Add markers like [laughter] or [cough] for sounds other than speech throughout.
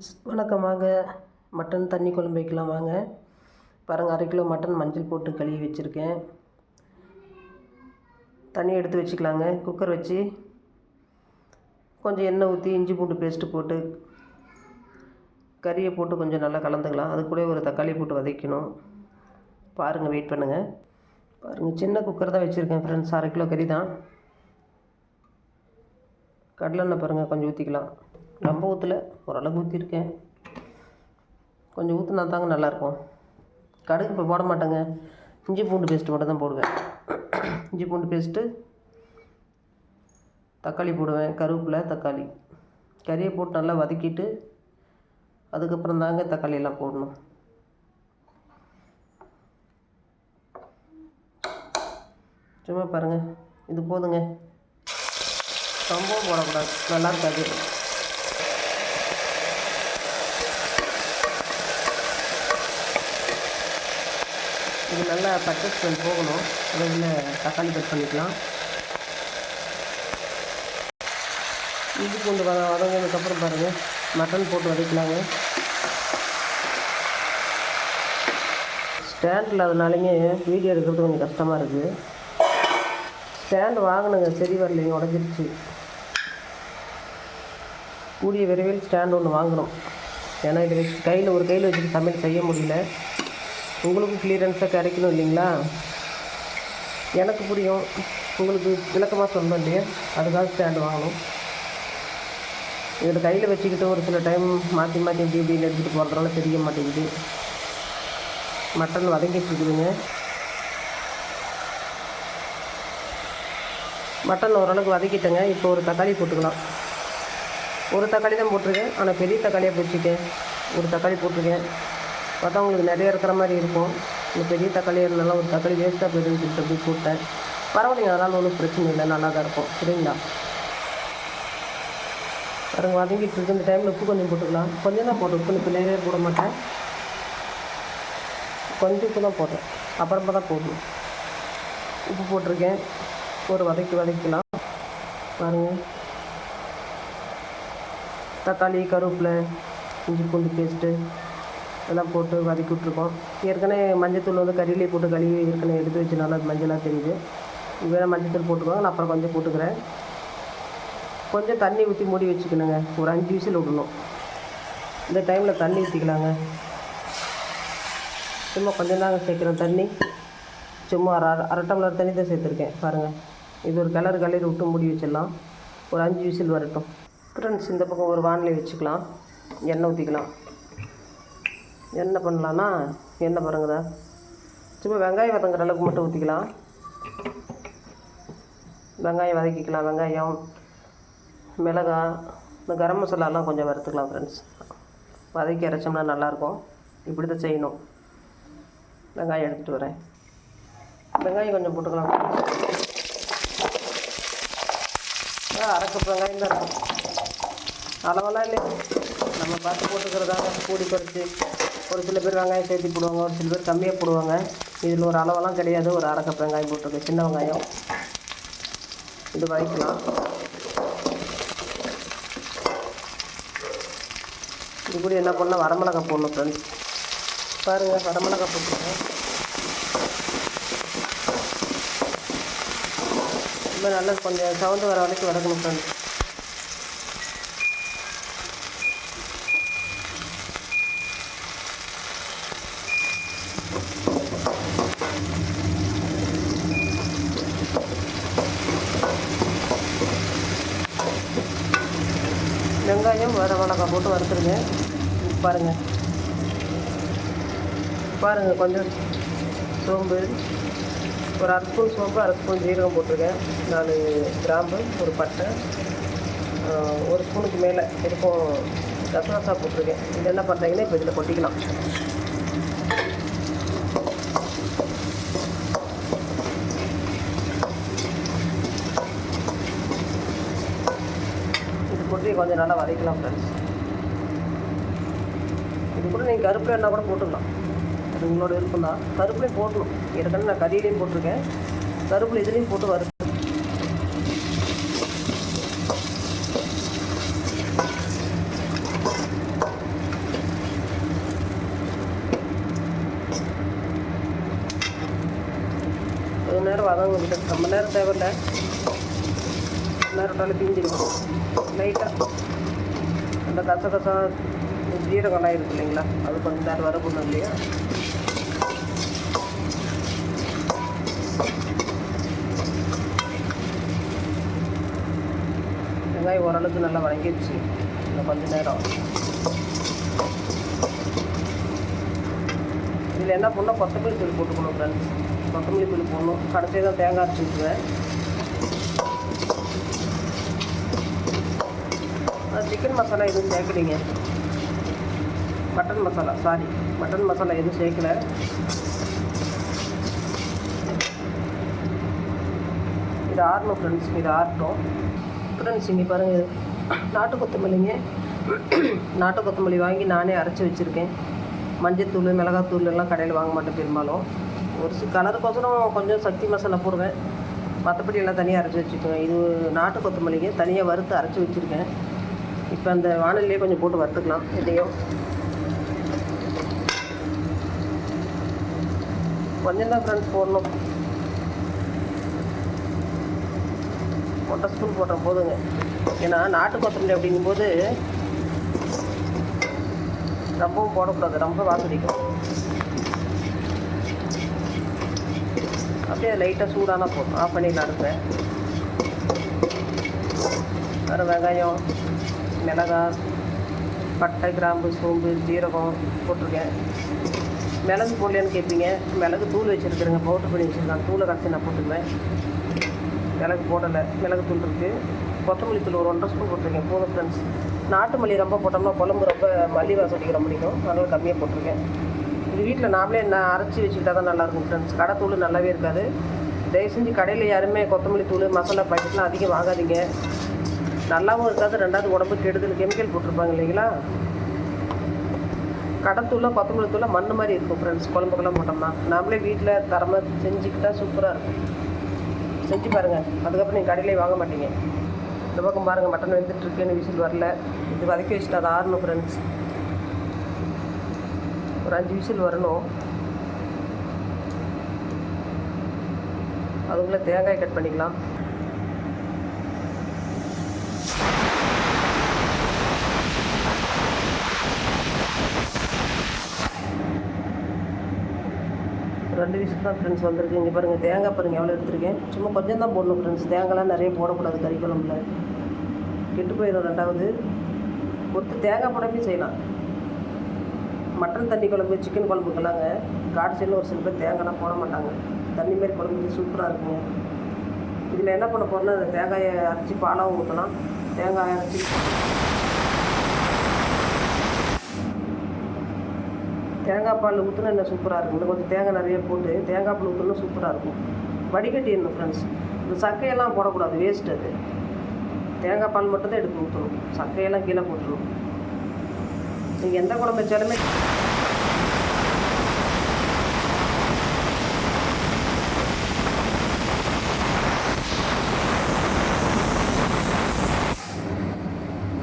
Friends வணக்கம் வாங்க mutton தண்ணி குழம்பு வைக்கலாம் வாங்க. பாருங்கள் அரை கிலோ மட்டன் மஞ்சள் போட்டு கழுவி வச்சுருக்கேன். தண்ணி எடுத்து வச்சுக்கலாங்க. குக்கர் வச்சு கொஞ்சம் எண்ணெய் ஊற்றி இஞ்சி பூண்டு பேஸ்ட்டு போட்டு கறியை போட்டு கொஞ்சம் நல்லா கலந்துக்கலாம். அது கூட ஒரு தக்காளி போட்டு வதக்கணும். பாருங்கள் வெயிட் பண்ணுங்கள் பாருங்கள் சின்ன குக்கர் தான் வச்சுருக்கேன் ஃப்ரெண்ட்ஸ். அரை கிலோ கறி தான். கடலெண்ணெய் பாருங்கள் கொஞ்சம் ஊற்றிக்கலாம் ரொம்ப ஊற்றல ஓரளவுக்கு ஊற்றிருக்கேன் கொஞ்சம் ஊற்றினா தாங்க நல்லாயிருக்கும். கடுகு இப்போ போட மாட்டேங்க. இஞ்சி பூண்டு பேஸ்ட்டு மட்டும் தான் போடுவேன். இஞ்சி பூண்டு பேஸ்ட்டு தக்காளி போடுவேன். கருவேப்பிலை தக்காளி. கறியை போட்டு நல்லா வதக்கிட்டு அதுக்கப்புறம் தாங்க தக்காளி எல்லாம் போடணும். சும்மா பாருங்கள் இது போதுங்க. ரொம்பவும் போடக்கூடாது. நல்லா இருக்காது. இது நல்லா பச்சை ஸ்மெல் போகணும். அதில் தக்காளி கட் பண்ணிக்கலாம். இஞ்சி பூண்டு வத வதங்கினதுக்கப்புறம் பாருங்கள் மட்டன் போட்டு வதக்கலாங்க ஸ்டாண்ட் இல்லாதனாலேங்க வீடியோ எடுக்கிறது கொஞ்சம் கஷ்டமாக இருக்குது ஸ்டாண்டு வாங்கினுங்க சரி வரலைங்க உடஞ்சிருச்சு. கூடிய விரைவில் ஸ்டாண்ட் ஒன்று வாங்கணும். ஏன்னா இது வச்சு கையில் ஒரு கையில் வச்சுட்டு சமையல் செய்ய முடியல. உங்களுக்கும் கிளியரன்ஸாக கிடைக்கணும் இல்லைங்களா? எனக்கு புரியும். உங்களுக்கு விளக்கமாக சொல்லணும் இல்லையா? அதுக்காக ஸ்டாண்டு வாங்கணும். இதில் கையில் வச்சுக்கிட்டு ஒரு சில டைம் மாற்றி மாற்றி இப்படி இப்படின்னு எடுத்துகிட்டு போகிறதுனால தெரிய மாட்டேங்குது. மட்டன் வதங்கிட்டு இருக்குதுங்க. மட்டன் ஓரளவுக்கு வதக்கிட்டேங்க. இப்போ ஒரு தக்காளி போட்டுக்கலாம். ஒரு தக்காளி தான் போட்டிருக்கேன். ஆனால் பெரிய தக்காளியாக போச்சுக்கேன் ஒரு தக்காளி போட்டிருக்கேன். பார்த்தா உங்களுக்கு நிறைய இருக்கிற மாதிரி இருக்கும். இந்த பெரிய தக்காளி இருந்தாலும் ஒரு தக்காளி வேஸ்ட்டாக போயிடுன்னு சொல்லிட்டு அப்படி போட்டேன். பரவாயில்லைங்க அதனால் ஒன்றும் பிரச்சனை இல்லை நல்லா தான் இருக்கும். சரிங்களா? பாருங்க வதங்கிட்டு இருக்கு. இந்த டைமில் உப்பு கொஞ்சம் போட்டுக்கலாம். கொஞ்சம் தான் போட்டு உப்பு இப்போ நிறைய போட மாட்டேன். கொஞ்சம் உப்பு தான் போட்டேன் அப்புறமா தான் போடணும். உப்பு போட்டிருக்கேன். ஒரு வதக்கி வதக்கலாம். பாருங்கள் தக்காளி கருவேப்பிலை இஞ்சி பூண்டு பேஸ்ட்டு எல்லாம் போட்டு வதக்கி விட்ருக்கோம் ஏற்கனவே மஞ்சத்தூள் வந்து கறியிலே போட்டு கழுவி ஏற்கனவே எடுத்து வச்சனால அது மஞ்சளாக தெரியுது. வேணால் மஞ்சத்தூள் போட்டுக்கோங்க. நான் அப்புறம் கொஞ்சம் போட்டுக்கிறேன். கொஞ்சம் தண்ணி ஊற்றி மூடி வச்சுக்கணுங்க. ஒரு அஞ்சு விசில் விடணும். இந்த டைமில் தண்ணி ஊற்றிக்கலாங்க சும்மா கொஞ்சம் தாங்க சேர்க்குறோம் தண்ணி. சும்மா அரை அரை டம்ளர் தண்ணி தான் சேர்த்துருக்கேன். பாருங்கள் இது ஒரு கலர் கலர் விட்டு மூடி வச்சிடலாம். ஒரு அஞ்சு விசில் வரட்டும். ஃப்ரெண்ட்ஸ் இந்த பக்கம் ஒரு வானிலை வச்சுக்கலாம். எண்ணெய் ஊற்றிக்கலாம் என்ன பண்ணலான்னா எண்ணெய் பாருங்கதா. சும்மா வெங்காயம் வதங்குற அளவுக்கு மட்டும் ஊற்றிக்கலாம் வெங்காயம் வதக்கிக்கலாம் வெங்காயம் மிளகாய் இந்த கரம் மசாலாலாம் கொஞ்சம் வறுத்துக்கலாம் ஃப்ரெண்ட்ஸ் வதக்கி அரைச்சோம்னா நல்லாயிருக்கும். இப்படி தான் செய்யணும். வெங்காயம் எடுத்துகிட்டு வரேன். வெங்காயம் கொஞ்சம் போட்டுக்கலாம் அரைக்க வெங்காயம் தான் இருக்கும் அளவெல்லாம் இல்லை நம்ம பார்த்து போட்டுக்கிறதாங்க கூடி குறைச்சி ஒரு சில பேர் வெங்காயம் சேர்த்து போடுவாங்க ஒரு சில பேர் கம்மியாக போடுவாங்க. இதில் ஒரு அளவெல்லாம் கிடையாது. ஒரு அரை கப் வெங்காயம் போட்டுருக்கு. சின்ன வெங்காயம். இது வதக்கலாம். இது கூட என்ன பண்ணால் வரமிளகா போடணும் ஃப்ரெண்ட்ஸ் பாருங்கள் வரமிளகா போட்டுருக்கேன். ரொம்ப நல்லா கொஞ்சம் சவுண்டு வர வரைக்கும் வதக்கணும் ஃப்ரெண்ட்ஸ் வெங்காயம் வர மிளகாய் போட்டு வறுத்துருங்க. பாருங்கள் பாருங்கள் கொஞ்சம் சோம்பு. ஒரு அரை ஸ்பூன் சோம்பு அரை ஸ்பூன் ஜீரகம் போட்டிருக்கேன். நாலு கிராம்பு ஒரு பட்டை. ஒரு ஸ்பூனுக்கு மேலே இருக்கும் கசகசா போட்டிருக்கேன். இது என்ன பண்ணுறீங்கன்னா இப்போ இதில் கொட்டிக்கலாம். முந்திரி கொஞ்சம் நல்லா வதக்கலாம் ஃப்ரெண்ட்ஸ் இது கூட நீங்கள் கருப்பு எண்ணெய் கூட போட்டுக்கலாம். அது உங்களோட விருப்பம் தான் கருப்புலையும் போட்டணும் ஏற்கனவே நான் கறியிலையும் போட்டிருக்கேன். கருப்பில் இதுலேயும் போட்டு வறு கொஞ்ச நேரம் வதங்க ரொம்ப நேரம் தேவையில்லை. நேரம் விட்டாலும் லைட்டாக அந்த கச கசா ஜீரகம்லாம் இருக்கு இல்லைங்களா? அது கொஞ்சம் நேரம் வரப்படணும் இல்லையா? வெங்காயம் ஓரளவுக்கு நல்லா வணங்கிடுச்சு. இன்னும் கொஞ்ச நேரம். இதில் என்ன பண்ணால் கொத்தமல்லி தூள் போட்டுக்கணும் ஃப்ரெண்ட்ஸ் கொத்தமல்லி தூள் போடணும். கடைசியாக தான் தேங்காய் அரைச்சி ஊற்றுவேன் சிக்கன் மசாலா எதுவும் சேர்க்குறீங்க mutton masala sorry mutton masala எதுவும் சேர்க்கல. இது ஆறணும் ஃப்ரெண்ட்ஸ் இது ஆறட்டும். ஃப்ரெண்ட்ஸ் இங்கே பாருங்கள் நாட்டு கொத்தமல்லிங்க. நாட்டு கொத்தமல்லி வாங்கி நானே அரைச்சி வச்சுருக்கேன். மஞ்சத்தூள் மிளகாத்தூள் எல்லாம் கடையில் வாங்க மாட்டேன் பெரும்பாலும். ஒரு சி கலருக்கோசரம் கொஞ்சம் சக்தி மசாலா போடுவேன். மற்றபடி எல்லாம் தனியாக அரைச்சி வச்சுக்குவேன். இது நாட்டு கொத்தமல்லிங்க தனியாக வறுத்து அரைச்சி வச்சுருக்கேன். இப்போ அந்த வானல்லையே கொஞ்சம் போட்டு வறுத்துக்கலாம் இதையும். கொஞ்சம் தான் ஃப்ரெண்ட்ஸ் போடணும். ஒட்டை ஸ்பூன் போடுற போதுங்க. ஏன்னா நாட்டு கொத்தமல்லி அப்படிங்கும்போது ரொம்பவும் போடக்கூடாது ரொம்ப வாசடிக்கும் அப்படியே லைட்டாக சூடானா போதும். ஆஃப் பண்ணிடலாம் அடுப்பேன் வேறு வெங்காயம். மிளகாய் பட்டை கிராம்பு சோம்பு ஜீரகம் போட்டிருக்கேன். மிளகு போடலையான்னு கேட்பீங்க. மிளகு தூள் வச்சுருக்குறேங்க பவுட்ரு பண்ணி வச்சுருக்கேன். தூளை கரைச்சி நான் போட்டுக்குவேன். மிளகு போடலை. மிளகு தூள் இருக்குது கொத்தமல்லி தூள் ஒரு ஒன்றரை ஸ்பூன் போட்டிருக்கேன். போதும் ஃப்ரெண்ட்ஸ் நாட்டு மல்லி ரொம்ப போட்டோம்னா குழம்பு ரொம்ப மல்லி வாசம் ரொம்ப முடியும் அதனால் கம்மியாக போட்டிருக்கேன். இது வீட்டில் நாமளே நான் அரைச்சி வச்சுக்கிட்டா தான் நல்லாயிருக்கும் ஃப்ரெண்ட்ஸ் கடை தூள் நல்லாவே இருக்காது. தயவு செஞ்சு கடையில் யாருமே கொத்தமல்லி தூள் மசாலா பாக்கெட்லாம் அதிகம் வாங்காதீங்க. நல்லாவும் இருக்காது ரெண்டாவது உடம்பு கெடுதல் கெமிக்கல் போட்டிருப்பாங்க இல்லைங்களா? கடத்தூளில் கொத்தமல்லி தூளில் மண் மாதிரி இருக்கும் ஃப்ரெண்ட்ஸ் குழம்புக்கெல்லாம் போட்டோம்னா. நாமளே வீட்டில் தரமாக செஞ்சுக்கிட்டா சூப்பராக இருக்கும். செஞ்சு பாருங்கள் அதுக்கப்புறம் நீங்கள் கடையிலே வாங்க மாட்டீங்க. இந்த பக்கம் பாருங்கள் மட்டன் வெந்துட்டுருக்குன்னு விசில் வரல. இது வதக்கி வச்சுட்டு அது ஆறணும் ஃப்ரெண்ட்ஸ் ஒரு அஞ்சு விசில் வரணும். அதுக்குள்ளே தேங்காய் கட் பண்ணிக்கலாம். ரெண்டு விசில் தான் ஃப்ரெண்ட்ஸ் வந்திருக்கு. இங்கே பாருங்கள் தேங்காய் பாருங்கள் எவ்வளோ எடுத்திருக்கேன். சும்மா கொஞ்சம் தான் போடணும் ஃப்ரெண்ட்ஸ் தேங்காய்லாம் நிறைய போடக்கூடாது கறி குழம்புல. கெட்டு போயிடும் ரெண்டாவது. ஒருத்தர் தேங்காய் போடாமே செய்யலாம். மட்டன் தண்ணி குழம்பு சிக்கன் குழம்புக்கெல்லாங்க. காடு சைடில் ஒரு சில பேர் தேங்காய்லாம் போட மாட்டாங்க. தண்ணி மாதிரி குழம்பு சூப்பராக இருக்குங்க. இதில் என்ன பண்ண போகிறோன்னா அந்த தேங்காயை அரைச்சி பாலாகவும் ஊற்றலாம் தேங்காய் அரைச்சி தேங்காய் பால் ஊற்றினா இன்னும் சூப்பராக இருக்கும்? இன்னும் கொஞ்சம் தேங்காய் நிறைய போட்டு தேங்காய் பால் ஊற்றுனா சூப்பராக இருக்கும். வடிகட்டிடணும் ஃப்ரெண்ட்ஸ் இந்த சக்கையெல்லாம் போடக்கூடாது வேஸ்ட் அது. தேங்காய் பால் மட்டும் தான் எடுத்து ஊற்றணும். சக்கையெல்லாம் கீழே போட்டுருணும் நீங்கள் எந்த குழம்பு வச்சாலுமே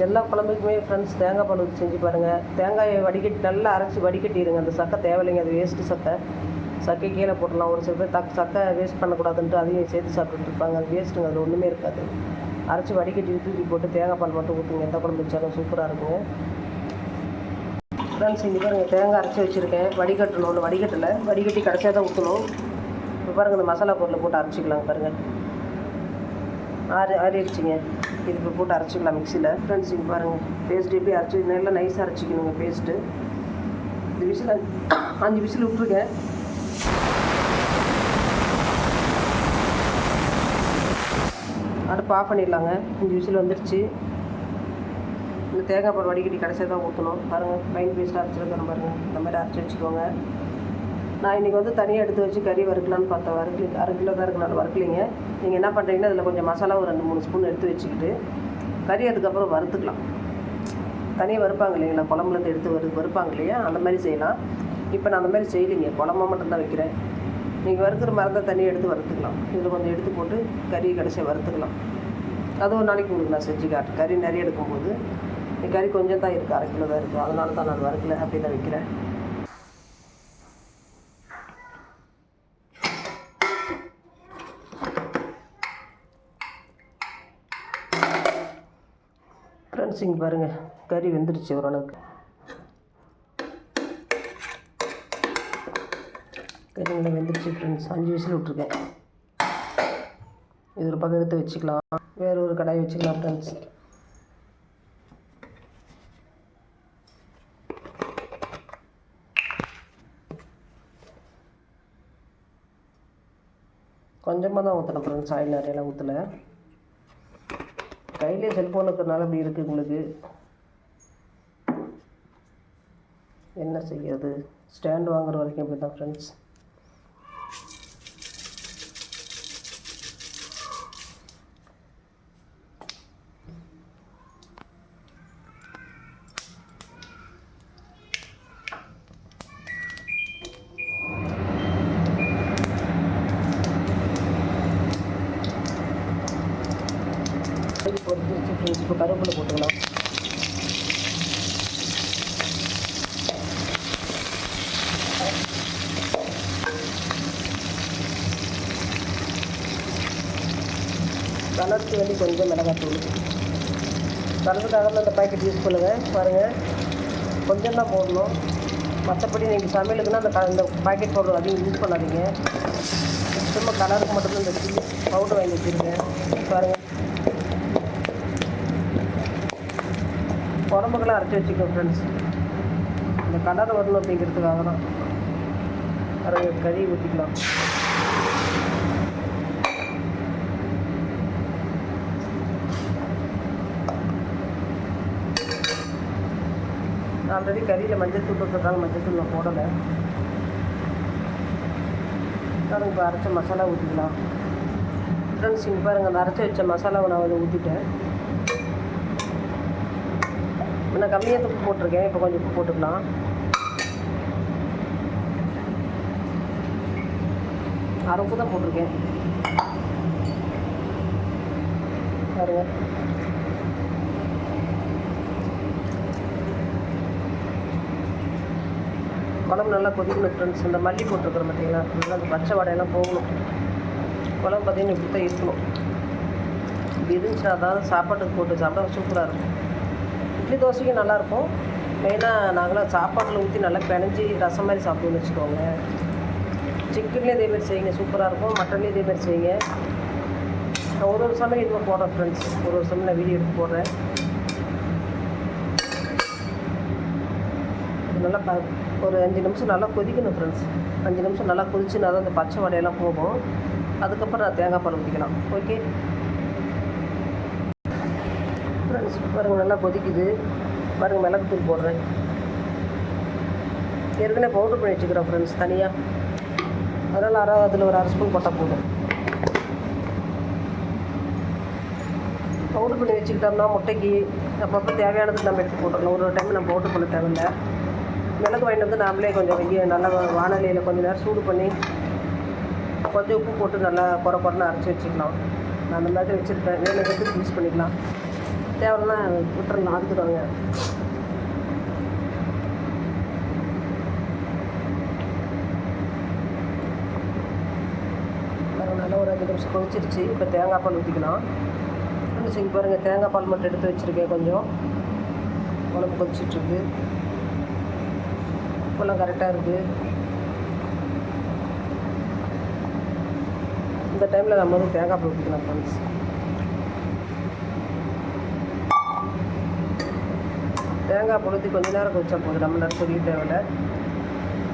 எல்லா குழம்புக்குமே ஃப்ரெண்ட்ஸ் தேங்காய் பால் ஊற்றி செஞ்சு பாருங்கள் தேங்காயை வடிகட்டி நல்லா அரைச்சி வடிகட்டிடுங்க அந்த சக்கை தேவையில்லைங்க அது வேஸ்ட்டு சக்கை. சக்கை கீழே போடலாம் ஒரு சில பேர் தக் சக்கை வேஸ்ட் பண்ணக்கூடாதுன்ட்டு அதையும் சேர்த்து சாப்பிட்டுட்டு இருப்பாங்க. அது வேஸ்ட்டுங்க அது ஒன்றுமே இருக்காது. அரைச்சி வடிகட்டி தூக்கி போட்டு தேங்காய் பால் மட்டும் ஊற்றுங்க எந்த குழம்பு வச்சாலும் சூப்பராக இருக்குங்க. ஃப்ரெண்ட்ஸ் இங்கே பாருங்கள் தேங்காய் அரைச்சி வச்சுருக்கேன். வடிகட்டணும் ஒன்று வடிகட்டலை. வடிகட்டி கடைசியாக தான் ஊற்றணும் இப்போ பாருங்கள் இந்த மசாலா பொருளை போட்டு அரைச்சிக்கலாங்க பாருங்கள் ஆறு ஆறிடுச்சிங்க. இது இப்போ போட்டு அரைச்சிக்கலாம் மிக்சியில். ஃப்ரெண்ட்ஸ் இங்கே பாருங்கள் பேஸ்ட் எப்படி அரைச்சி நல்லா நைஸாக அரைச்சிக்கணுங்க பேஸ்ட்டு இந்த விசில் [coughs] அஞ்சு விசில் விட்ருக்கேன் அடுப்பு ஆஃப் பண்ணிடலாங்க. அஞ்சு விசில் வந்துருச்சு. இந்த தேங்காய் பால் வடிகட்டி கடைசியாக தான் ஊற்றணும் பாருங்கள் ஃபைன் பேஸ்ட்டாக அரைச்சிருக்கேன் பாருங்கள் இந்த மாதிரி அரைச்சி வச்சுக்கோங்க. நான் இன்றைக்கி வந்து தனியாக எடுத்து வச்சு கறி வறுக்கலான்னு பார்த்தேன். வறுக்கலி அரை கிலோ தான் இருக்கனால வறுக்கலிங்க. நீங்கள் என்ன பண்ணுறீங்கன்னா அதில் கொஞ்சம் மசாலா ஒரு ரெண்டு மூணு ஸ்பூன் எடுத்து வச்சுக்கிட்டு கறி அதுக்கப்புறம் வறுத்துக்கலாம். தனியாக வறுப்பாங்க இல்லைங்களா? குழம்புலேருந்து எடுத்து வறு வறுப்பாங்க இல்லையா? அந்த மாதிரி செய்யலாம். இப்போ நான் அந்த மாதிரி செய்யலைங்க. குழம்பா மட்டும்தான் வைக்கிறேன். நீங்கள் வறுக்கிற மரத்தை தனியாக எடுத்து வறுத்துக்கலாம். இதில் கொஞ்சம் எடுத்து போட்டு கறி கடைசியாக வறுத்துக்கலாம். அது ஒரு நாளைக்கு உங்களுக்கு நான் செஞ்சு காட்டுறேன். கறி நிறைய எடுக்கும்போது. கறி கொஞ்சம் தான் இருக்குது அரை கிலோ தான் இருக்குது அதனால தான் நான் வறுக்கல. அப்படி தான் வைக்கிறேன். டேஸ்டிங் பாருங்கள் கறி வெந்துருச்சு ஓரளவுக்கு. கறி நல்லா வெந்துருச்சு ஃப்ரெண்ட்ஸ் அஞ்சு விசில் விட்ருக்கேன் இது ஒரு பக்கம் எடுத்து வச்சுக்கலாம். வேற ஒரு கடாய் வச்சுக்கலாம் ஃப்ரெண்ட்ஸ் கொஞ்சமாக தான் ஊற்றணும் ஃப்ரெண்ட்ஸ் ஆயில் நிறையெல்லாம் ஊற்றல கையிலே செல்ஃபோன் இருக்கிறனால அப்படி இருக்குது உங்களுக்கு. என்ன செய்யறது? ஸ்டாண்ட் வாங்குற வரைக்கும் இப்படி தான் ஃப்ரெண்ட்ஸ் சரி பொறுத்து ஃப்ரெண்ட்ஸ் இப்போ கருவேப்பிலை போட்டுக்கலாம். கலருக்கு வேண்டி கொஞ்சம் மிளகாத்தூள். கலருக்காக அந்த பாக்கெட் யூஸ் பண்ணுங்கள் பாருங்கள் கொஞ்சம் தான் போடணும். மற்றபடி நீங்கள் சமையலுக்குன்னா அந்த இந்த பாக்கெட் பவுடர் அதிகம் யூஸ் பண்ணாதீங்க. சும்மா கலருக்கு மட்டும்தான் இந்த சில்லி பவுடர் வாங்கி வச்சுருக்கேன். பாருங்கள் குழம்புக்கெல்லாம் அரைச்சி வச்சுக்கோ ஃப்ரெண்ட்ஸ் இந்த கலர் வரணும் அப்படிங்கிறதுக்காக தான். அதை கறி ஊற்றிக்கலாம் ஆல்ரெடி கறியில் மஞ்சள் தூள் போட்டுருக்காங்க மஞ்சள் தூள் நான் போடலை. பாருங்க இப்போ அரைச்ச மசாலா ஊற்றிக்கலாம் ஃப்ரெண்ட்ஸ் இங்கே பாருங்கள் அந்த அரைச்சி வச்ச மசாலாவை நான் வந்து ஊற்றிட்டேன் நான் கம்மியாக உப்பு போட்டிருக்கேன் இப்போ கொஞ்சம் உப்பு போட்டுக்கலாம். அரை உப்பு தான் போட்டிருக்கேன். பாருங்க. குழம்பு நல்லா கொதிக்கணும் ஃப்ரெண்ட்ஸ் இந்த மல்லி போட்டிருக்கிறோம் பார்த்தீங்களா நல்லா அந்த பச்சை வடையெல்லாம் போகணும். குழம்பு பார்த்தீங்கன்னா இப்படி தான் இருக்கணும். இருந்துச்சுன்னா தான் சாப்பாட்டுக்கு போட்டு சாப்பிட்டா சூப்பராக இருக்கும். இட்லி தோசைக்கும் நல்லாயிருக்கும். மெயினாக நாங்களாம் சாப்பாட்டில் ஊற்றி நல்லா பிணைஞ்சி ரசம் மாதிரி சாப்பிடுவோம்னு வச்சுக்கோங்க சிக்கன்லேயும் இதே மாதிரி செய்யுங்க சூப்பராக இருக்கும். மட்டன்லேயும் இதே மாதிரி செய்யுங்க. நான் ஒரு ஒரு சமயம் இதுவும் போடுறேன் ஃப்ரெண்ட்ஸ் ஒரு ஒரு சமயம் நான் வீடியோ எடுத்து போடுறேன். நல்லா ப ஒரு அஞ்சு நிமிஷம் நல்லா கொதிக்கணும் ஃப்ரெண்ட்ஸ் அஞ்சு நிமிஷம் நல்லா கொதிச்சுனா தான் அந்த பச்சை வடையெல்லாம் போகும். அதுக்கப்புறம் நான் தேங்காய் பால் ஊற்றிக்கலாம் ஓகே ஃப்ரெண்ட்ஸ் பாருங்கள் நல்லா கொதிக்குது. பாருங்கள் மிளகுத்தூள் போடுறேன். ஏற்கனவே பவுடர் பண்ணி வச்சுக்கிறோம் ஃப்ரெண்ட்ஸ் தனியாக அதனால் அரை அதில் ஒரு அரை ஸ்பூன் போட்டால் போதும். பவுடர் பண்ணி வச்சுக்கிட்டோம்னா முட்டைக்கு அப்பப்போ தேவையானது நம்ம எடுத்து போட்டுக்கலாம். ஒரு ஒரு டைம் நம்ம பவுடர் பண்ண தேவையில்லை. மிளகு வாங்கிட்டு வந்து நாமளே கொஞ்சம் வெய்ய நல்லா வானலியில் கொஞ்சம் நேரம் சூடு பண்ணி கொஞ்சம் உப்பு போட்டு நல்லா குறை குறைன்னு அரைச்சி வச்சுக்கலாம். நான் அந்த மாதிரி வச்சுருப்பேன். வேணுங்கிறது யூஸ் பண்ணிக்கலாம். தேவைன்னா விட்டுறலாம் அதுக்குறாங்க நல்லா ஒரு அஞ்சு நிமிஷம் கொதிச்சிருச்சு. இப்போ தேங்காய் பால் ஊற்றிக்கலாம் ஃப்ரெண்ட்ஸ் இங்கே பாருங்கள் தேங்காய் பால் மட்டும் எடுத்து வச்சுருக்கேன் கொஞ்சம். குழம்பு கொதிச்சிட்ருக்கு. உப்பெல்லாம் கரெக்டாக இருக்குது இந்த டைமில் நம்ம வந்து தேங்காய் பால் ஊற்றிக்கலாம் ஃப்ரெண்ட்ஸ் தேங்காய் பொழுது கொஞ்ச நேரம் கொதிச்சா போதும். நம்ம நேரம் சொல்லி தேவையில்லை.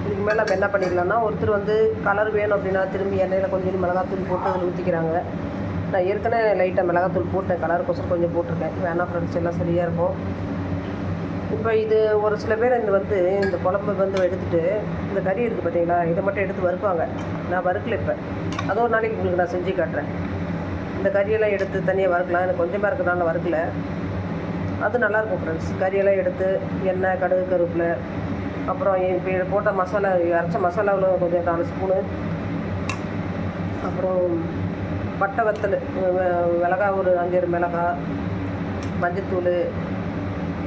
இதுக்கு மேலே நம்ம என்ன பண்ணிக்கலாம்னா ஒருத்தர் வந்து கலர் வேணும் அப்படின்னா திரும்பி எண்ணெயில் கொஞ்சம் மிளகாத்தூள் போட்டு அதில் ஊற்றிக்கிறாங்க நான் ஏற்கனவே லைட்டாக மிளகாத்தூள் போட்டேன். கலருக்கோசரம் கொஞ்சம் போட்டிருக்கேன். வேணாம் ஃப்ரெண்ட்ஸ் எல்லாம் சரியாக இருக்கும். இப்போ இது ஒரு சில பேர் இந்த வந்து இந்த குழம்பு வந்து எடுத்துகிட்டு இந்த கறி இருக்குது பார்த்தீங்களா இதை மட்டும் எடுத்து வறுப்பாங்க. நான் வறுக்கல இப்போ. அது ஒரு நாளைக்கு உங்களுக்கு நான் செஞ்சு காட்டுறேன். இந்த கறியெல்லாம் எடுத்து தனியாக வறுக்கலாம். எனக்கு கொஞ்சமாக இருக்கிறதுனால வறுக்கலை. அது நல்லாயிருக்கும் ஃப்ரெண்ட்ஸ் கறியெல்லாம் எடுத்து எண்ணெய் கடுகு கருப்பில் அப்புறம் இப்போ போட்ட மசாலா அரைச்ச மசாலாவில் கொஞ்சம் நாலு ஸ்பூனு. அப்புறம் பட்டை வத்தல் மிளகா ஒரு அஞ்சேறு மிளகா மஞ்சத்தூள்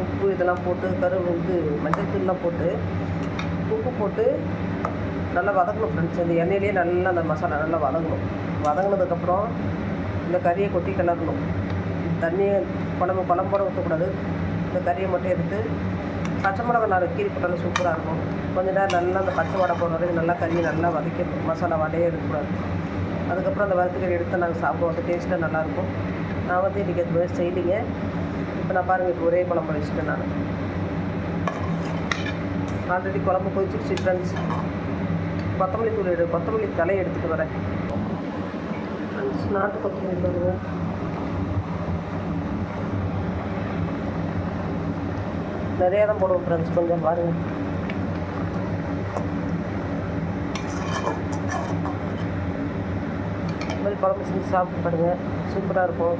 உப்பு இதெல்லாம் போட்டு கரு இது மஞ்சத்தூள்லாம் போட்டு உப்பு போட்டு நல்லா வதக்கணும் ஃப்ரெண்ட்ஸ் இந்த எண்ணெயிலேயே நல்லா அந்த மசாலா நல்லா வதங்கணும். வதங்கினதுக்கப்புறம் இந்த கறியை கொட்டி கிளறணும். தண்ணியை குழம்பு குழம்போட ஊற்றக்கூடாது இந்த கறியை மட்டும் எடுத்து பச்சை மிளகா நாலு கீரி போட்டாலும் சூப்பராக இருக்கும். கொஞ்ச நேரம் நல்லா அந்த பச்சை வடை போடுற வரைக்கும் நல்லா கறியை நல்லா வதக்கணும் மசாலா வடையே இருக்கக்கூடாது. அதுக்கப்புறம் அந்த வறுத்து கறி எடுத்து நாங்கள் சாப்பிடுவோம். அந்த டேஸ்ட்டாக நல்லாயிருக்கும் நான் வந்து இன்றைக்கி அது மாதிரி செய்யலிங்க. இப்போ நான் பாருங்கள் இப்போ ஒரே குழம்பு வச்சுட்டேன் நான். ஆல்ரெடி குழம்பு கொதிச்சிருச்சு ஃப்ரெண்ட்ஸ் கொத்தமல்லி தூள் எடு கொத்தமல்லி தலையை எடுத்துகிட்டு வரேன். ஃப்ரெண்ட்ஸ் நாட்டு கொத்தமல்லி தூள் நிறையா தான் போடுவோம் ஃப்ரெண்ட்ஸ் கொஞ்சம் பாருங்கள் மாதிரி குழம்பு செஞ்சு சாப்பிட்டு பாருங்க. சூப்பராக இருக்கும்.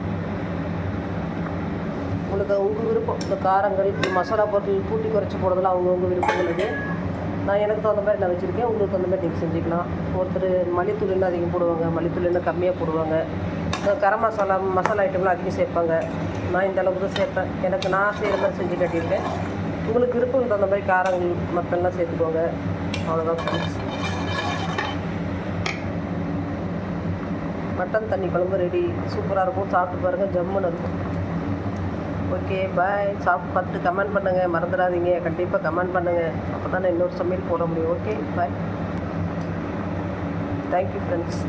உங்களுக்கு உங்கள் விருப்பம் இந்த காரங்கள் இந்த மசாலா பொருட்கள் கூட்டி குறைச்சி போடுறதுலாம் அவங்கவுங்க விருப்பம் இது நான் எனக்கு தகுந்த மாதிரி நான் வச்சுருக்கேன். உங்களுக்கு தகுந்த மாதிரி நீங்கள் செஞ்சுக்கலாம். ஒருத்தர் மல்லித்தூள் இன்னும் அதிகம் போடுவாங்க. மல்லித்தூள் இன்னும் கம்மியாக போடுவாங்க. கரம் மசாலா மசாலா ஐட்டம்லாம் அதிகம் சேர்ப்பாங்க. நான் இந்த அளவுக்கு தான் சேர்ப்பேன். எனக்கு நான் செய்கிற மாதிரி செஞ்சு கட்டியிருக்கேன். உங்களுக்கு விருப்பம் தகுந்த மாதிரி காரங்கள் மற்றெல்லாம் சேர்த்துக்கோங்க. அவ்வளோதான் ஃப்ரெண்ட்ஸ் மட்டன் தண்ணி குழம்பு ரெடி சூப்பராக இருக்கும். சாப்பிட்டு பாருங்கள் ஜம்முன்னு இருக்கும். ஓகே பாய் சாப்பிட்டு பார்த்துட்டு கமெண்ட் பண்ணுங்கள் மறந்துடாதீங்க. கண்டிப்பாக கமெண்ட் பண்ணுங்கள் அப்போ தான் நான் இன்னொரு சமையல் போட முடியும். Okay bye thank you friends